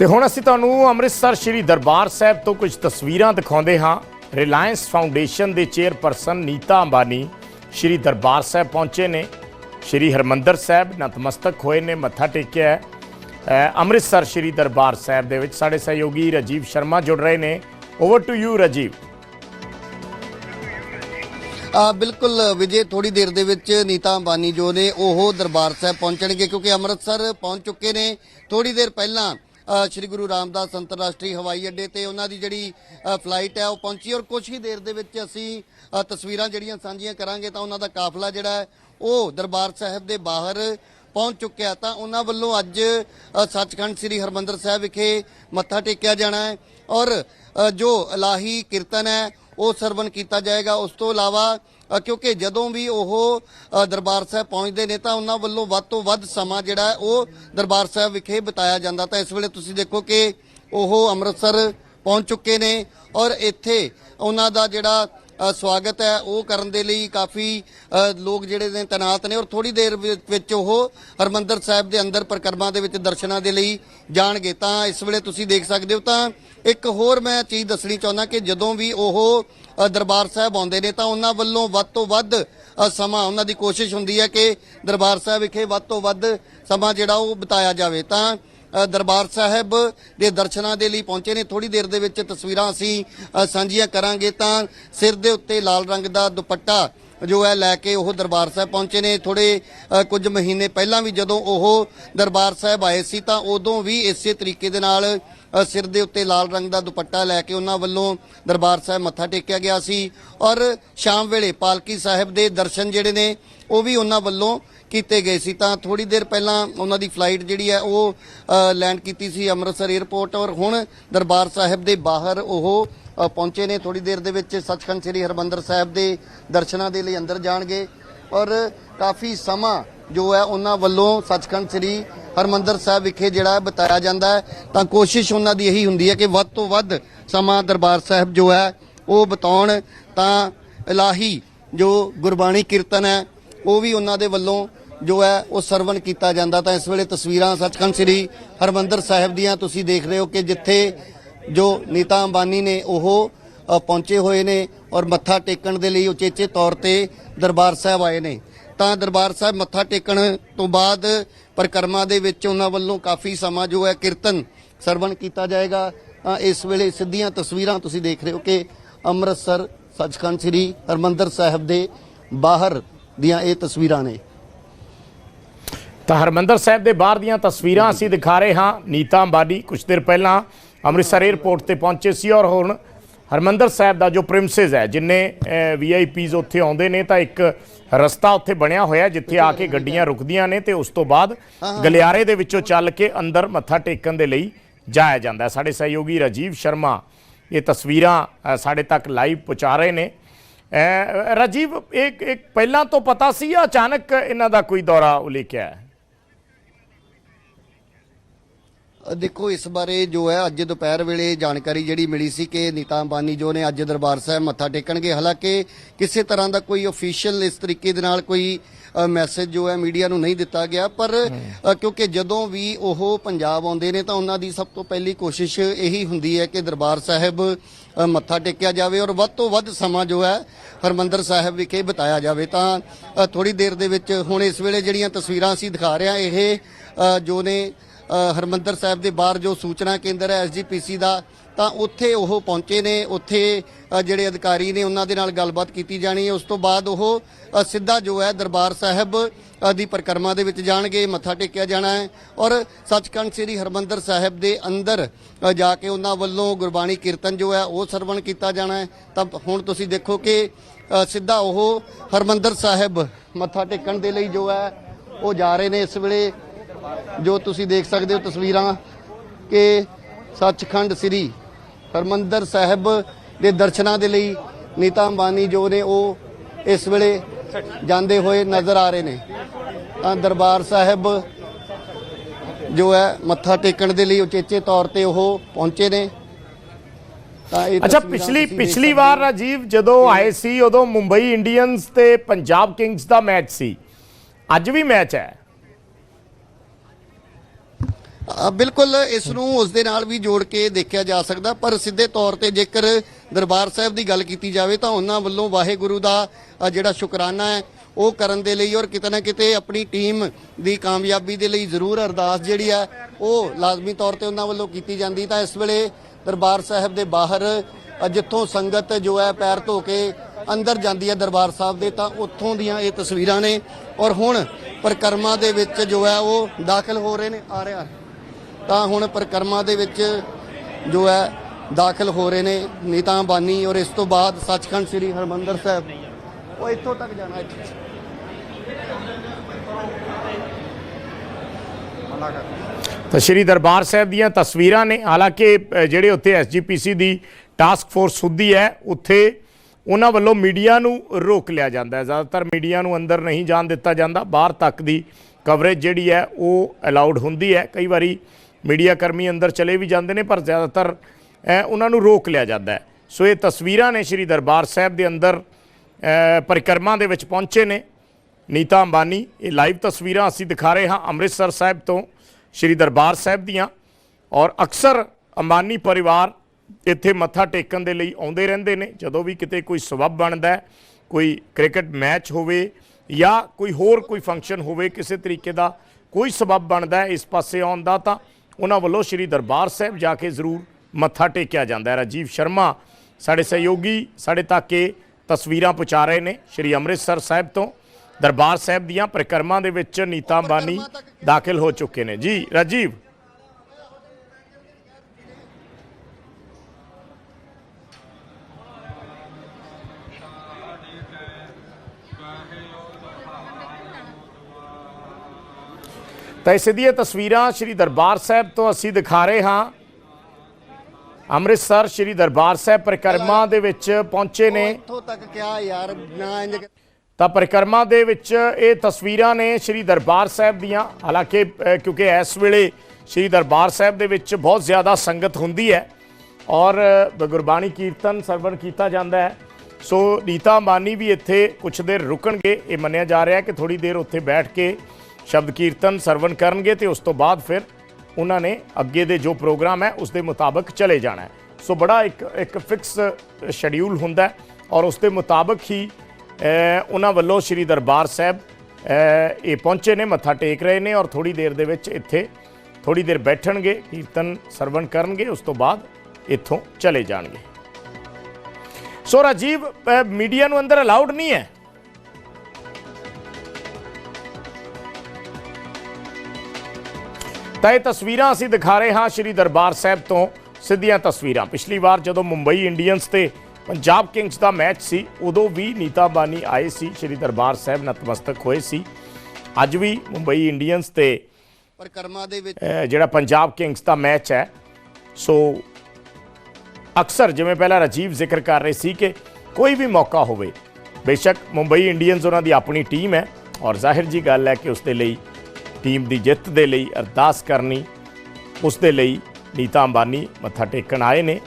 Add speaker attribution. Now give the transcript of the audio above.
Speaker 1: ਤੇ ਹੁਣ ਅਸੀਂ ਤੁਹਾਨੂੰ ਅੰਮ੍ਰਿਤਸਰ ਸ਼੍ਰੀ ਦਰਬਾਰ ਸਾਹਿਬ ਤੋਂ ਕੁਝ ਤਸਵੀਰਾਂ ਦਿਖਾਉਂਦੇ ਹਾਂ। ਰਿਲਾਇੰਸ ਫਾਊਂਡੇਸ਼ਨ ਦੇ ਚੇਅਰਪਰਸਨ ਨੀਤਾ ਅੰਬਾਨੀ ਸ਼੍ਰੀ ਦਰਬਾਰ ਸਾਹਿਬ ਪਹੁੰਚੇ ਨੇ। ਸ਼੍ਰੀ ਹਰਮੰਦਰ ਸਾਹਿਬ ਨਤਮਸਤਕ ਹੋਏ ਨੇ, ਮੱਥਾ ਟੇਕਿਆ ਅੰਮ੍ਰਿਤਸਰ ਸ਼੍ਰੀ ਦਰਬਾਰ ਸਾਹਿਬ ਦੇ ਵਿੱਚ ਸਾਡੇ ਸਹਿਯੋਗੀ ਰਾਜੀਵ ਸ਼ਰਮਾ ਜੁੜ ਰਹੇ ਨੇ। Over to you Rajiv.
Speaker 2: ਬਿਲਕੁਲ ਵਿਜੇ ਥੋੜੀ ਦੇਰ ਦੇ ਵਿੱਚ ਨੀਤਾ ਅੰਬਾਨੀ ਜੋ ਨੇ, ਉਹ ਦਰਬਾਰ ਸਾਹਿਬ ਪਹੁੰਚਣਗੇ ਕਿਉਂਕਿ ਅੰਮ੍ਰਿਤਸਰ ਪਹੁੰਚ ਚੁੱਕੇ ਨੇ। ਥੋੜੀ ਦੇਰ ਪਹਿਲਾਂ ਸ਼੍ਰੀ ਗੁਰੂ ਰਾਮਦਾਸ ਅੰਤਰਰਾਸ਼ਟਰੀ ਹਵਾਈ ਅੱਡੇ ਤੇ ਉਹਨਾਂ ਦੀ ਜਿਹੜੀ ਫਲਾਈਟ ਹੈ, ਉਹ ਪਹੁੰਚੀ ਔਰ ਕੁਝ ਹੀ ਦੇਰ ਦੇ ਵਿੱਚ ਅਸੀਂ ਤਸਵੀਰਾਂ ਜਿਹੜੀਆਂ ਸਾਂਝੀਆਂ ਕਰਾਂਗੇ ਤਾਂ ਉਹਨਾਂ ਦਾ ਕਾਫਲਾ ਜਿਹੜਾ ਉਹ ਦਰਬਾਰ ਸਾਹਿਬ ਦੇ ਬਾਹਰ ਪਹੁੰਚ ਚੁੱਕਿਆ ਤਾਂ ਉਹਨਾਂ ਵੱਲੋਂ ਅੱਜ ਸੱਚਖੰਡ ਸ੍ਰੀ ਹਰਮੰਦਰ ਸਾਹਿਬ ਵਿਖੇ ਮੱਥਾ ਟੇਕਿਆ ਜਾਣਾ ਹੈ ਔਰ ਜੋ ਇਲਾਹੀ ਕੀਰਤਨ ਹੈ, ਉਹ ਸਰਵਣ ਕੀਤਾ ਜਾਏਗਾ। ਉਸ ਤੋਂ ਇਲਾਵਾ ਕਿਉਂਕਿ ਜਦੋਂ ਵੀ ਉਹ ਦਰਬਾਰ ਸਾਹਿਬ ਪਹੁੰਚਦੇ ਨੇ ਤਾਂ ਉਹਨਾਂ ਵੱਲੋਂ ਵੱਧ ਤੋਂ ਵੱਧ ਸਮਾਂ ਜਿਹੜਾ ਉਹ ਦਰਬਾਰ ਸਾਹਿਬ ਵਿਖੇ ਬਿਤਾਇਆ ਜਾਂਦਾ। ਤਾਂ ਇਸ ਵੇਲੇ ਤੁਸੀਂ ਦੇਖੋ ਕਿ ਉਹ ਅੰਮ੍ਰਿਤਸਰ ਪਹੁੰਚ ਚੁੱਕੇ ਨੇ ਔਰ ਇੱਥੇ ਉਹਨਾਂ ਦਾ ਜਿਹੜਾ ਸਵਾਗਤ ਹੈ। ਉਹ ਕਰਨ ਦੇ ਲਈ ਕਾਫੀ ਲੋਕ ਜਿਹੜੇ ਨੇ ਤੈਨਾਤ ਨੇ ਔਰ ਥੋੜੀ ਦੇਰ ਵਿੱਚ ਉਹ ਹਰਮੰਦਰ ਸਾਹਿਬ ਦੇ ਅੰਦਰ ਪ੍ਰਕਰਮਾ ਦੇ ਵਿੱਚ ਦਰਸ਼ਨਾਂ ਦੇ ਲਈ ਜਾਣਗੇ। ਤਾਂ ਇਸ ਵੇਲੇ ਤੁਸੀਂ ਦੇਖ ਸਕਦੇ ਹੋ ਤਾਂ ਇੱਕ ਹੋਰ ਮੈਂ ਚੀਜ਼ ਦੱਸਣੀ ਚਾਹੁੰਦਾ ਕਿ ਜਦੋਂ ਵੀ ਉਹ ਦਰਬਾਰ ਸਾਹਿਬ ਆਉਂਦੇ ਨੇ ਤਾਂ ਉਹਨਾਂ ਵੱਲੋਂ ਵੱਧ ਤੋਂ ਵੱਧ ਸਮਾਂ, ਉਹਨਾਂ ਦੀ ਕੋਸ਼ਿਸ਼ ਹੁੰਦੀ ਹੈ ਕਿ ਦਰਬਾਰ ਸਾਹਿਬ ਵਿਖੇ ਵੱਧ ਤੋਂ ਵੱਧ ਸਮਾਂ ਜਿਹੜਾ ਉਹ ਬਿਤਾਇਆ ਜਾਵੇ। ਤਾਂ ਦਰਬਾਰ ਸਾਹਿਬ ਦੇ ਦਰਸ਼ਨਾਂ ਦੇ ਲਈ ਪਹੁੰਚੇ ਨੇ। ਥੋੜੀ ਦੇਰ ਦੇ ਵਿੱਚ ਤਸਵੀਰਾਂ ਅਸੀਂ ਸਾਂਝੀਆਂ ਕਰਾਂਗੇ ਤਾਂ ਸਿਰ ਦੇ ਉੱਤੇ ਲਾਲ ਰੰਗ ਦਾ ਦੁਪੱਟਾ ਜੋ ਹੈ ਲੈ ਕੇ ਉਹ ਦਰਬਾਰ ਸਾਹਿਬ ਪਹੁੰਚੇ ਨੇ। ਥੋੜੇ ਕੁਝ ਮਹੀਨੇ ਪਹਿਲਾਂ ਵੀ ਜਦੋਂ ਉਹ ਦਰਬਾਰ ਸਾਹਿਬ ਆਏ ਸੀ ਤਾਂ ਉਦੋਂ ਵੀ ਇਸੇ ਤਰੀਕੇ ਦੇ ਨਾਲ ਸਿਰ ਦੇ ਉੱਤੇ ਲਾਲ ਰੰਗ ਦਾ ਦੁਪੱਟਾ ਲੈ ਕੇ ਉਹਨਾਂ ਵੱਲੋਂ ਦਰਬਾਰ ਸਾਹਿਬ ਮੱਥਾ ਟੇਕਿਆ ਗਿਆ ਸੀ। ਔਰ ਸ਼ਾਮ ਵੇਲੇ ਪਾਲਕੀ ਸਾਹਿਬ ਦੇ ਦਰਸ਼ਨ ਜਿਹੜੇ ਨੇ, ਉਹ ਵੀ ਉਹਨਾਂ ਵੱਲੋਂ ਕੀਤੇ ਗਏ ਸੀ। ਤਾਂ ਥੋੜੀ ਦੇਰ ਪਹਿਲਾਂ ਉਹਨਾਂ ਦੀ ਫਲਾਈਟ ਜਿਹੜੀ ਹੈ, ਉਹ ਲੈਂਡ ਕੀਤੀ ਸੀ ਅੰਮ੍ਰਿਤਸਰ 에ਅਰਪੋਰਟ ਔਰ ਹੁਣ ਦਰਬਾਰ ਸਾਹਿਬ ਦੇ ਬਾਹਰ ਉਹ ਪਹੁੰਚੇ ਨੇ। ਥੋੜੀ ਦੇਰ ਦੇ ਵਿੱਚ ਸੱਚਖੰਡ ਸ੍ਰੀ ਹਰਮੰਦਰ ਸਾਹਿਬ ਦੇ ਦਰਸ਼ਨਾਂ ਦੇ ਲਈ ਅੰਦਰ ਜਾਣਗੇ। ਔਰ ਕਾਫੀ ਸਮਾਂ ਜੋ ਹੈ ਉਹਨਾਂ ਵੱਲੋਂ ਸੱਚਖੰਡ ਸ੍ਰੀ ਹਰਮੰਦਰ ਸਾਹਿਬ ਵਿਖੇ ਜਿਹੜਾ ਹੈ ਬਤਾਇਆ ਜਾਂਦਾ ਹੈ। ਤਾਂ ਕੋਸ਼ਿਸ਼ ਉਹਨਾਂ ਦੀ ਇਹੀ ਹੁੰਦੀ ਹੈ ਕਿ ਵੱਧ ਤੋਂ ਵੱਧ ਸਮਾਂ ਦਰਬਾਰ ਸਾਹਿਬ ਜੋ ਹੈ ਉਹ ਬਤਾਉਣ। ਤਾਂ ਇਲਾਹੀ ਜੋ ਗੁਰਬਾਣੀ ਕੀਰਤਨ ਹੈ, ਉਹ ਵੀ ਉਹਨਾਂ ਦੇ ਵੱਲੋਂ ਜੋ ਹੈ ਉਹ ਸਰਵਣ ਕੀਤਾ ਜਾਂਦਾ। ਤਾਂ ਇਸ ਵੇਲੇ ਤਸਵੀਰਾਂ ਸੱਚਖੰਡ ਸ੍ਰੀ ਹਰਮੰਦਰ ਸਾਹਿਬ ਦੀਆਂ ਤੁਸੀਂ ਦੇਖ ਰਹੇ ਹੋ ਕਿ ਜਿੱਥੇ ਜੋ ਨੀਤਾ ਅੰਬਾਨੀ ਨੇ ਉਹ ਪਹੁੰਚੇ ਹੋਏ ਨੇ ਔਰ ਮੱਥਾ ਟੇਕਣ ਦੇ ਲਈ ਉਚੇਚੇ ਤੌਰ ਤੇ ਦਰਬਾਰ ਸਾਹਿਬ ਆਏ ਨੇ। ਤਾਂ ਦਰਬਾਰ ਸਾਹਿਬ ਮੱਥਾ ਟੇਕਣ ਤੋਂ ਬਾਅਦ ਪਰਿਕਰਮਾ ਦੇ ਵਿੱਚ ਉਹਨਾਂ ਵੱਲੋਂ ਕਾਫੀ ਸਮਾਂ ਜੋ ਹੈ ਕੀਰਤਨ ਸਰਵਣ ਕੀਤਾ ਜਾਏਗਾ। ਤਾਂ ਇਸ ਵੇਲੇ ਸਿੱਧੀਆਂ ਤਸਵੀਰਾਂ ਤੁਸੀਂ ਦੇਖ ਰਹੇ ਹੋ ਕਿ ਅੰਮ੍ਰਿਤਸਰ ਸੱਚਖੰਡ ਸ੍ਰੀ ਹਰਮੰਦਰ ਸਾਹਿਬ ਦੇ ਬਾਹਰ ਦੀਆਂ ਇਹ ਤਸਵੀਰਾਂ ਨੇ।
Speaker 1: ਤਾਂ ਹਰਮੰਦਰ ਸਾਹਿਬ ਦੇ ਬਾਹਰ ਦੀਆਂ ਤਸਵੀਰਾਂ ਅਸੀਂ ਦਿਖਾ ਰਹੇ ਹਾਂ। ਨੀਤਾ ਅੰਬਾਨੀ ਕੁਝ ਦਿਨ ਪਹਿਲਾਂ ਅੰਮ੍ਰਿਤਸਰ 에ਅਰਪੋਰਟ ਤੇ ਪਹੁੰਚੇ ਸੀ ਔਰ ਹੁਣ ਹਰਮੰਦਰ ਸਾਹਿਬ ਦਾ ਜੋ ਪ੍ਰਿੰਸਸ ਹੈ, ਜਿੰਨੇ ਵੀਆਈਪੀਜ਼ ਉੱਥੇ ਆਉਂਦੇ ਨੇ, ਤਾਂ ਇੱਕ ਰਸਤਾ ਉੱਥੇ ਬਣਿਆ ਹੋਇਆ ਜਿੱਥੇ ਆ ਕੇ ਗੱਡੀਆਂ ਰੁਕਦੀਆਂ ਨੇ ਤੇ ਉਸ ਤੋਂ ਬਾਅਦ ਗਲਿਆਰੇ ਦੇ ਵਿੱਚੋਂ ਚੱਲ ਕੇ ਅੰਦਰ ਮੱਥਾ ਟੇਕਣ ਦੇ ਲਈ ਜਾਇਆ ਜਾਂਦਾ ਹੈ। ਸਾਡੇ ਸਹਿਯੋਗੀ ਰਾਜੀਵ ਸ਼ਰਮਾ ਇਹ ਤਸਵੀਰਾਂ ਸਾਡੇ ਤੱਕ ਲਾਈਵ ਪਹੁੰਚਾ ਰਹੇ ਨੇ। ਰਾਜੀਵ ਇੱਕ ਇੱਕ ਪਹਿਲਾਂ ਤੋਂ ਪਤਾ ਸੀ ਜਾਂ ਅਚਾਨਕ ਇਹਨਾਂ ਦਾ ਕੋਈ ਦੌਰਾ ਉਲੀਕਿਆ ਹੈ?
Speaker 2: ਦੇਖੋ ਇਸ ਬਾਰੇ ਜੋ ਹੈ ਅੱਜ ਦੁਪਹਿਰ ਵੇਲੇ ਜਾਣਕਾਰੀ ਜਿਹੜੀ ਮਿਲੀ ਸੀ ਕਿ ਨੀਤਾ ਅੰਬਾਨੀ ਜੋ ਨੇ ਅੱਜ ਦਰਬਾਰ ਸਾਹਿਬ ਮੱਥਾ ਟੇਕਣਗੇ। ਹਾਲਾਂਕਿ ਕਿਸੇ ਤਰ੍ਹਾਂ ਦਾ ਕੋਈ ਅਫੀਸ਼ੀਅਲ ਇਸ ਤਰੀਕੇ ਦੇ ਨਾਲ ਕੋਈ ਮੈਸੇਜ ਜੋ ਹੈ ਮੀਡੀਆ ਨੂੰ ਨਹੀਂ ਦਿੱਤਾ ਗਿਆ ਪਰ ਕਿਉਂਕਿ ਜਦੋਂ ਵੀ ਉਹ ਪੰਜਾਬ ਆਉਂਦੇ ਨੇ ਤਾਂ ਉਹਨਾਂ ਦੀ ਸਭ ਤੋਂ ਪਹਿਲੀ ਕੋਸ਼ਿਸ਼ ਇਹੀ ਹੁੰਦੀ ਹੈ ਕਿ ਦਰਬਾਰ ਸਾਹਿਬ ਮੱਥਾ ਟੇਕਿਆ ਜਾਵੇ ਔਰ ਵੱਧ ਤੋਂ ਵੱਧ ਸਮਾਂ ਜੋ ਹੈ ਹਰਮੰਦਰ ਸਾਹਿਬ ਵਿਖੇ ਬਿਤਾਇਆ ਜਾਵੇ। ਤਾਂ ਥੋੜੀ ਦੇਰ ਦੇ ਵਿੱਚ ਹੁਣ ਇਸ ਵੇਲੇ ਜਿਹੜੀਆਂ ਤਸਵੀਰਾਂ ਅਸੀਂ ਦਿਖਾ ਰਹੇ ਹਾਂ ਇਹ ਜੋ ਨੇ ਹਰਮੰਦਰ ਸਾਹਿਬ ਦੇ ਬਾਹਰ ਜੋ ਸੂਚਨਾ ਕੇਂਦਰ ਹੈ ਐਸਜੀਪੀਸੀ ਦਾ, ਤਾਂ ਉੱਥੇ ਉਹ ਪਹੁੰਚੇ ਨੇ। ਉੱਥੇ ਜਿਹੜੇ ਅਧਿਕਾਰੀ ਨੇ, ਉਹਨਾਂ ਦੇ ਨਾਲ ਗੱਲਬਾਤ ਕੀਤੀ ਜਾਣੀ ਹੈ। ਉਸ ਤੋਂ ਬਾਅਦ ਉਹ ਸਿੱਧਾ ਜੋ ਹੈ, ਦਰਬਾਰ ਸਾਹਿਬ ਦੀ ਪਰਿਕਰਮਾ ਦੇ ਵਿੱਚ ਜਾਣਗੇ, ਮੱਥਾ ਟੇਕਿਆ ਜਾਣਾ ਹੈ। ਔਰ ਸੱਚਖੰਡ ਸ੍ਰੀ ਹਰਮੰਦਰ ਸਾਹਿਬ ਦੇ ਅੰਦਰ ਜਾ ਕੇ ਉਹਨਾਂ ਵੱਲੋਂ ਗੁਰਬਾਣੀ ਕੀਰਤਨ ਜੋ ਹੈ, ਉਹ ਸਰਵਣ ਕੀਤਾ ਜਾਣਾ ਹੈ। ਤਾਂ ਹੁਣ ਤੁਸੀਂ ਦੇਖੋ ਕਿ ਸਿੱਧਾ ਉਹ ਹਰਮੰਦਰ ਸਾਹਿਬ ਮੱਥਾ ਟੇਕਣ ਦੇ ਲਈ ਜੋ ਹੈ, ਉਹ ਜਾ ਰਹੇ ਨੇ ਇਸ ਵੇਲੇ। ਜੋ ਤੁਸੀਂ ਦੇਖ ਸਕਦੇ ਹੋ ਤਸਵੀਰਾਂ ਕਿ ਸੱਚਖੰਡ ਸ੍ਰੀ ਹਰਮੰਦਰ ਸਾਹਿਬ ਦੇ ਦਰਸ਼ਨਾਂ ਦੇ ਲਈ ਨੀਤਾ ਅੰਬਾਨੀ ਜੋ ਨੇ ਉਹ ਇਸ ਵੇਲੇ ਜਾਂਦੇ ਹੋਏ ਨਜ਼ਰ ਆ ਰਹੇ ਨੇ। ਤਾਂ ਦਰਬਾਰ ਸਾਹਿਬ ਜੋ ਹੈ ਮੱਥਾ ਟੇਕਣ ਦੇ ਲਈ ਉਚੇਚੇ ਤੌਰ ਤੇ ਉਹ ਪਹੁੰਚੇ ਨੇ।
Speaker 1: ਅੱਛਾ ਪਿਛਲੀ ਪਿਛਲੀ ਵਾਰ ਰਾਜੀਵ ਜਦੋਂ ਆਏ ਸੀ ਉਦੋਂ ਮੁੰਬਈ ਇੰਡੀਅਨਸ ਤੇ ਪੰਜਾਬ ਕਿੰਗਸ ਦਾ ਮੈਚ ਸੀ। ਅੱਜ ਵੀ ਮੈਚ ਹੈ।
Speaker 2: ਬਿਲਕੁਲ ਇਸ ਨੂੰ ਉਸ ਦੇ ਨਾਲ ਵੀ ਜੋੜ ਕੇ ਦੇਖਿਆ ਜਾ ਸਕਦਾ, ਪਰ ਸਿੱਧੇ ਤੌਰ ਤੇ ਜੇਕਰ ਦਰਬਾਰ ਸਾਹਿਬ ਦੀ ਗੱਲ ਕੀਤੀ ਜਾਵੇ ਤਾਂ ਉਹਨਾਂ ਵੱਲੋਂ ਵਾਹਿਗੁਰੂ ਦਾ ਜਿਹੜਾ ਸ਼ੁਕਰਾਨਾ ਹੈ, ਉਹ ਕਰਨ ਦੇ ਲਈ ਔਰ ਕਿਤੇ ਨਾ ਕਿਤੇ ਆਪਣੀ ਟੀਮ ਦੀ ਕਾਮਯਾਬੀ ਦੇ ਲਈ ਜ਼ਰੂਰ ਅਰਦਾਸ ਜਿਹੜੀ ਹੈ, ਉਹ ਲਾਜ਼ਮੀ ਤੌਰ ਤੇ ਉਹਨਾਂ ਵੱਲੋਂ ਕੀਤੀ ਜਾਂਦੀ। ਤਾਂ ਇਸ ਵੇਲੇ ਦਰਬਾਰ ਸਾਹਿਬ ਦੇ ਬਾਹਰ ਜਿੱਥੋਂ ਸੰਗਤ ਜੋ ਹੈ ਪੈਰ ਧੋ ਕੇ ਅੰਦਰ ਜਾਂਦੀ ਹੈ ਦਰਬਾਰ ਸਾਹਿਬ ਦੇ, ਤਾਂ ਉੱਥੋਂ ਦੀਆਂ ਇਹ ਤਸਵੀਰਾਂ ਨੇ ਔਰ ਹੁਣ ਪਰਿਕਰਮਾ ਦੇ ਵਿੱਚ ਜੋ ਹੈ ਉਹ ਦਾਖਲ ਹੋ ਰਹੇ ਨੇ। ਆ ਰਿਹਾ। ਤਾਂ ਹੁਣ ਪਰਿਕਰਮਾ ਦੇ ਵਿੱਚ ਜੋ ਹੈ ਦਾਖਲ ਹੋ ਰਹੇ ਨੇ ਨੀਤਾ ਬਾਨੀ ਔਰ ਇਸ ਤੋਂ ਬਾਅਦ ਸੱਚਖੰਡ ਸ੍ਰੀ ਹਰਮੰਦਰ ਸਾਹਿਬ। ਉਹ ਇੱਥੋਂ ਤੱਕ ਜਾਣਾ ਇੱਥੇ
Speaker 1: ਤਾਂ ਸ਼੍ਰੀ ਦਰਬਾਰ ਸਾਹਿਬ ਦੀਆਂ ਤਸਵੀਰਾਂ ਨੇ। ਹਾਲਾਂਕਿ ਜਿਹੜੇ ਉੱਥੇ ਐਸਜੀਪੀਸੀ ਦੀ ਟਾਸਕ ਫੋਰਸ ਹੁੰਦੀ ਹੈ, ਉੱਥੇ ਉਹਨਾਂ ਵੱਲੋਂ ਮੀਡੀਆ ਨੂੰ ਰੋਕ ਲਿਆ ਜਾਂਦਾ ਹੈ। ਜ਼ਿਆਦਾਤਰ ਮੀਡੀਆ ਨੂੰ ਅੰਦਰ ਨਹੀਂ ਜਾਣ ਦਿੱਤਾ ਜਾਂਦਾ। ਬਾਹਰ ਤੱਕ ਦੀ ਕਵਰੇਜ ਜਿਹੜੀ ਹੈ, ਉਹ ਅਲਾਉਡ ਹੁੰਦੀ ਹੈ। ਕਈ ਵਾਰੀ ਮੀਡੀਆ ਕਰਮੀ ਅੰਦਰ ਚਲੇ ਵੀ ਜਾਂਦੇ ਨੇ, ਪਰ ਜ਼ਿਆਦਾਤਰ ਉਹਨਾਂ ਨੂੰ ਰੋਕ ਲਿਆ ਜਾਂਦਾ ਹੈ। ਸੋ ਇਹ ਤਸਵੀਰਾਂ ਨੇ ਸ਼੍ਰੀ ਦਰਬਾਰ ਸਾਹਿਬ ਦੇ ਅੰਦਰ ਪਰਿਕਰਮਾ ਦੇ ਵਿੱਚ ਪਹੁੰਚੇ ਨੇ। ਨੀਤਾ ਅੰਬਾਨੀ, ਇਹ ਲਾਈਵ ਤਸਵੀਰਾਂ ਅਸੀਂ ਦਿਖਾ ਰਹੇ ਹਾਂ ਅੰਮ੍ਰਿਤਸਰ ਸਾਹਿਬ ਤੋਂ ਸ਼੍ਰੀ ਦਰਬਾਰ ਸਾਹਿਬ ਦੀਆਂ। ਔਰ ਅਕਸਰ ਅੰਬਾਨੀ ਪਰਿਵਾਰ ਇੱਥੇ ਮੱਥਾ ਟੇਕਣ ਦੇ ਲਈ ਆਉਂਦੇ ਰਹਿੰਦੇ ਨੇ। ਜਦੋਂ ਵੀ ਕਿਤੇ ਕੋਈ ਸਬਬ ਬਣਦਾ ਕੋਈ ਕ੍ਰਿਕਟ ਮੈਚ ਹੋਵੇ ਜਾਂ ਕੋਈ ਹੋਰ ਕੋਈ ਫੰਕਸ਼ਨ ਹੋਵੇ, ਕਿਸੇ ਤਰੀਕੇ ਦਾ ਕੋਈ ਸਬਬ ਬਣਦਾ ਇਸ ਪਾਸੇ ਆਉਣ ਦਾ ਤਾਂ ਉਹਨਾਂ ਵੱਲੋਂ ਸ਼੍ਰੀ ਦਰਬਾਰ ਸਾਹਿਬ ਜਾ ਕੇ ਜ਼ਰੂਰ ਮੱਥਾ ਟੇਕਿਆ ਜਾਂਦਾ ਹੈ। ਰਾਜੀਵ ਸ਼ਰਮਾ ਸਾਡੇ ਸਹਿਯੋਗੀ ਸਾਡੇ ਤੱਕ ਇਹ ਤਸਵੀਰਾਂ ਪਹੁੰਚਾ ਰਹੇ ਨੇ ਸ਼੍ਰੀ ਅੰਮ੍ਰਿਤਸਰ ਸਾਹਿਬ ਤੋਂ। ਦਰਬਾਰ ਸਾਹਿਬ ਦੀਆਂ ਪਰਿਕਰਮਾ ਦੇ ਵਿੱਚ ਨੀਤਾ ਅੰਬਾਨੀ ਦਾਖਲ ਹੋ ਚੁੱਕੇ ਨੇ। ਜੀ ਰਾਜੀਵ। ਤਾਂ ਇਸ ਦੀਆਂ ਤਸਵੀਰਾਂ ਸ਼੍ਰੀ ਦਰਬਾਰ ਸਾਹਿਬ ਤੋਂ ਅਸੀਂ ਦਿਖਾ ਰਹੇ ਹਾਂ। ਅੰਮ੍ਰਿਤਸਰ ਸ਼੍ਰੀ ਦਰਬਾਰ ਸਾਹਿਬ ਪਰਿਕਰਮਾ ਦੇ ਵਿੱਚ ਪਹੁੰਚੇ ਨੇ।
Speaker 2: ਇੱਥੋਂ ਤੱਕ ਕਿਹਾ ਯਾਰ ਨਾ ਇੰਜ
Speaker 1: ਤਾਂ ਪਰਿਕਰਮਾ ਦੇ ਵਿੱਚ ਇਹ ਤਸਵੀਰਾਂ ਨੇ ਸ਼੍ਰੀ ਦਰਬਾਰ ਸਾਹਿਬ ਦੀਆਂ। ਹਾਲਾਂਕਿ ਕਿਉਂਕਿ ਇਸ ਵੇਲੇ ਸ਼੍ਰੀ ਦਰਬਾਰ ਸਾਹਿਬ ਦੇ ਵਿੱਚ ਬਹੁਤ ਜ਼ਿਆਦਾ ਸੰਗਤ ਹੁੰਦੀ ਹੈ ਔਰ ਗੁਰਬਾਣੀ ਕੀਰਤਨ ਸਰਵਣ ਕੀਤਾ ਜਾਂਦਾ ਹੈ। ਸੋ ਨੀਤਾ ਅੰਬਾਨੀ ਵੀ ਇੱਥੇ ਕੁਝ ਦੇਰ ਰੁਕਣਗੇ। ਇਹ ਮੰਨਿਆ ਜਾ ਰਿਹਾ ਕਿ ਥੋੜੀ ਦੇਰ ਉੱਥੇ ਬੈਠ ਕੇ ਸ਼ਬਦ ਕੀਰਤਨ ਸਰਵਣ ਕਰਨਗੇ ਤੇ ਉਸ ਤੋਂ ਬਾਅਦ ਫਿਰ ਉਹਨਾਂ ਨੇ ਅੱਗੇ ਦੇ ਜੋ ਪ੍ਰੋਗਰਾਮ ਹੈ, ਉਸ ਦੇ ਮੁਤਾਬਕ ਚਲੇ ਜਾਣਾ ਹੈ। ਸੋ ਬੜਾ ਇੱਕ ਇੱਕ ਫਿਕਸ ਸ਼ੈਡਿਊਲ ਹੁੰਦਾ ਹੈ ਔਰ ਉਸ ਦੇ ਮੁਤਾਬਕ ਹੀ ਉਹਨਾਂ ਵੱਲੋਂ ਸ਼੍ਰੀ ਦਰਬਾਰ ਸਾਹਿਬ ਇਹ ਪਹੁੰਚੇ ਨੇ, ਮੱਥਾ ਟੇਕ ਰਹੇ ਨੇ ਔਰ ਥੋੜੀ ਦੇਰ ਦੇ ਵਿੱਚ ਇੱਥੇ ਥੋੜੀ ਦੇਰ ਬੈਠਣਗੇ, ਕੀਰਤਨ ਸਰਵਣ ਕਰਨਗੇ, ਉਸ ਤੋਂ ਬਾਅਦ ਇੱਥੋਂ ਚਲੇ ਜਾਣਗੇ। ਸੋ ਰਾਜੀਵ ਮੀਡੀਆ ਨੂੰ ਅੰਦਰ ਅਲਾਉਡ ਨਹੀਂ ਹੈ। ਤਾਂ ਇਹ ਤਸਵੀਰਾਂ ਅਸੀਂ ਦਿਖਾ ਰਹੇ ਹਾਂ ਸ਼੍ਰੀ ਦਰਬਾਰ ਸਾਹਿਬ ਤੋਂ ਸਿੱਧੀਆਂ ਤਸਵੀਰਾਂ। ਪਿਛਲੀ ਵਾਰ ਜਦੋਂ ਮੁੰਬਈ ਇੰਡੀਅਨਸ ਤੇ ਪੰਜਾਬ ਕਿੰਗਸ ਦਾ ਮੈਚ ਸੀ ਉਦੋਂ ਵੀ ਨੀਤਾ ਬਾਨੀ ਆਏ ਸੀ ਸ਼੍ਰੀ ਦਰਬਾਰ ਸਾਹਿਬ ਨਤਮਸਤਕ ਹੋਏ ਸੀ। ਅੱਜ ਵੀ ਮੁੰਬਈ ਇੰਡੀਅਨਸ ਤੇ
Speaker 2: ਪਰਿਕਰਮਾ ਦੇ ਵਿੱਚ
Speaker 1: ਜਿਹੜਾ ਪੰਜਾਬ ਕਿੰਗਸ ਦਾ ਮੈਚ ਹੈ ਸੋ ਅਕਸਰ ਜਿਵੇਂ ਪਹਿਲਾਂ ਰਾਜੀਵ ਜ਼ਿਕਰ ਕਰ ਰਹੇ ਸੀ ਕਿ ਕੋਈ ਵੀ ਮੌਕਾ ਹੋਵੇ ਬੇਸ਼ੱਕ ਮੁੰਬਈ ਇੰਡੀਅਨਸ ਉਹਨਾਂ ਦੀ ਆਪਣੀ ਟੀਮ ਹੈ ਔਰ ਜ਼ਾਹਿਰ ਜੀ ਗੱਲ ਹੈ ਕਿ ਉਸ ਦੇ ਲਈ ਟੀਮ ਦੀ ਜਿੱਤ ਦੇ ਲਈ ਅਰਦਾਸ ਕਰਨੀ ਉਸ ਦੇ ਲਈ ਨੀਤਾ ਅੰਬਾਨੀ ਮੱਥਾ ਟੇਕਣ ਆਏ ਨੇ।